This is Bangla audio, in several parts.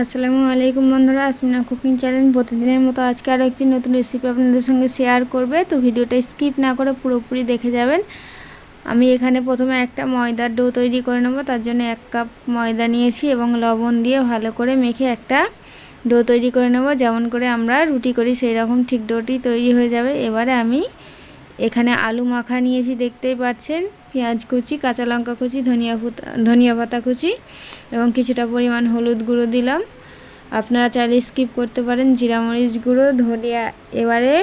আসসালামু আলাইকুম বন্ধুরা, আসমিনা কুকিং চ্যানেল। প্রতিদিনের মতো আজকে আরও একটি নতুন রেসিপি আপনাদের সঙ্গে শেয়ার করবে। তো ভিডিওটা স্কিপ না করে পুরোপুরি দেখে যাবেন। আমি এখানে প্রথমে একটা ময়দার ডো তৈরি করে নেব। তার জন্য এক কাপ ময়দা নিয়েছি এবং লবণ দিয়ে ভালো করে মেখে একটা ডো তৈরি করে নেব। যেমন করে আমরা রুটি করি সেই রকম ঠিক ডোটি তৈরি হয়ে যাবে। এবারে আমি এখানে আলু মাখা নিয়েছি, দেখতেই পাচ্ছেন। পেঁয়াজ কুচি, কাঁচা লঙ্কা কুচি, ধনিয়া ধনিয়া পাতা কুচি এবং কিছুটা পরিমাণ হলুদ গুঁড়ো দিলাম। আপনারা চাইলে স্কিপ করতে পারেন। জিরা মরিচ গুঁড়ো, ধনিয়া এবারে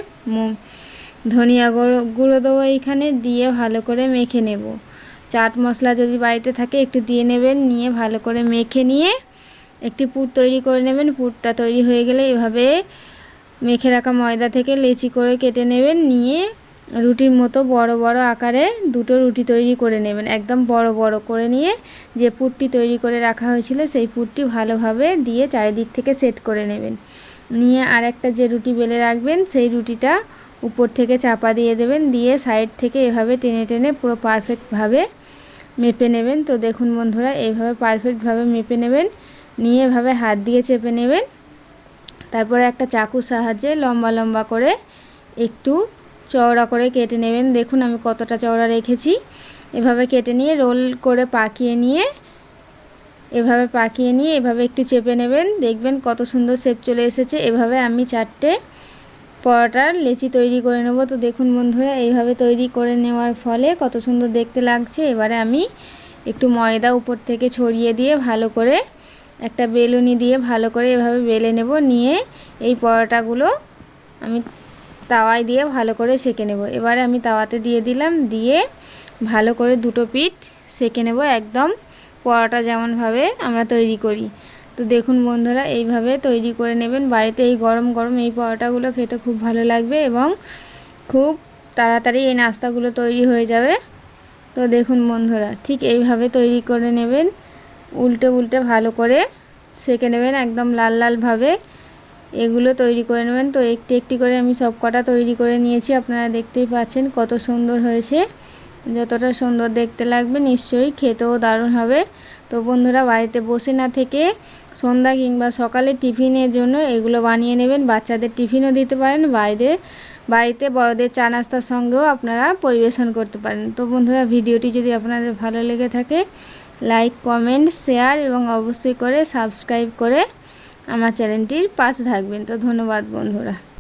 ধনিয়া গুঁড়ো গুঁড়ো দেবো এইখানে, দিয়ে ভালো করে মেখে নেব। চাট মশলা যদি বাড়িতে থাকে, একটু দিয়ে নেবেন, নিয়ে ভালো করে মেখে নিয়ে একটি পুর তৈরি করে নেবেন। পুরটা তৈরি হয়ে গেলে এভাবে মেখে রাখা ময়দা থেকে লেচি করে কেটে নেবেন, নিয়ে রুটির মতো বড় বড় আকারে দুটো রুটি তৈরি করে নেবেন। একদম বড় বড় করে নিয়ে যে পুরটি তৈরি করে রাখা হয়েছিল, সেই পুরটি ভালোভাবে দিয়ে চারিদিক থেকে সেট করে নেবেন। নিয়ে আর একটা যে রুটি বেলে রাখবেন, সেই রুটিটা উপর থেকে চাপা দিয়ে দেবেন, দিয়ে সাইড থেকে এভাবে টেনে টেনে পুরো পারফেক্টভাবে মেপে নেবেন। তো দেখুন বন্ধুরা, এইভাবে পারফেক্টভাবে মেপে নেবেন, নিয়ে এভাবে হাত দিয়ে চেপে নেবেন। তারপরে একটা চাকুর সাহায্যে লম্বা লম্বা করে একটু চওড়া করে কেটে নেবেন। দেখুন আমি কতটা চওড়া রেখেছি। এভাবে কেটে নিয়ে রোল করে পাকিয়ে নিয়ে, এভাবে পাকিয়ে নিয়ে এভাবে একটু চেপে নেবেন। দেখবেন কত সুন্দর শেপ চলে এসেছে। এভাবে আমি চারটে পরোটার লেচি তৈরি করে নেব। তো দেখুন বন্ধুরা, এইভাবে তৈরি করে নেওয়ার ফলে কত সুন্দর দেখতে লাগছে। এবারে আমি একটু ময়দা উপর থেকে ছড়িয়ে দিয়ে ভালো করে একটা বেলুনি দিয়ে ভালো করে এভাবে বেলে নেব। নিয়ে এই পরোটাগুলো আমি তাওয়ায় দিয়ে ভালো করে সেঁকে নেব। এবারে আমি তাওয়াতে দিয়ে দিলাম, দিয়ে ভালো করে দুটো পিঠ সেঁকে নেব একদম পরোটা যেমনভাবে আমরা তৈরি করি। তো দেখুন বন্ধুরা, এইভাবে তৈরি করে নেবেন। বাড়িতে এই গরম গরম এই পরোটাগুলো খেতে খুব ভালো লাগবে এবং খুব তাড়াতাড়ি এই নাস্তাগুলো তৈরি হয়ে যাবে। তো দেখুন বন্ধুরা, ঠিক এইভাবে তৈরি করে নেবেন। উল্টে উল্টে ভালো করে সেঁকে নেবেন একদম লাল লালভাবে। এগুলো তৈরি করে নেবেন। তো একটি একটি করে আমি সব কটা তৈরি করে নিয়েছি। আপনারা দেখতেই পাচ্ছেন কত সুন্দর হয়েছে। যতটা সুন্দর দেখতে লাগবে নিশ্চয়ই খেতেও দারুণ হবে। তো বন্ধুরা, বাড়িতে বসে না থেকে সন্ধ্যা কিংবা সকালে টিফিনের জন্য এগুলো বানিয়ে নেবেন। বাচ্চাদের টিফিনও দিতে পারেন। বাইরে, বাড়িতে বড়দের চা নাস্তার সঙ্গেও আপনারা পরিবেশন করতে পারেন। তো বন্ধুরা, ভিডিওটি যদি আপনাদের ভালো লেগে থাকে, লাইক, কমেন্ট, শেয়ার এবং অবশ্যই করে সাবস্ক্রাইব করে আমার চ্যানেলটির পাশে থাকবেন। তো ধন্যবাদ বন্ধুরা।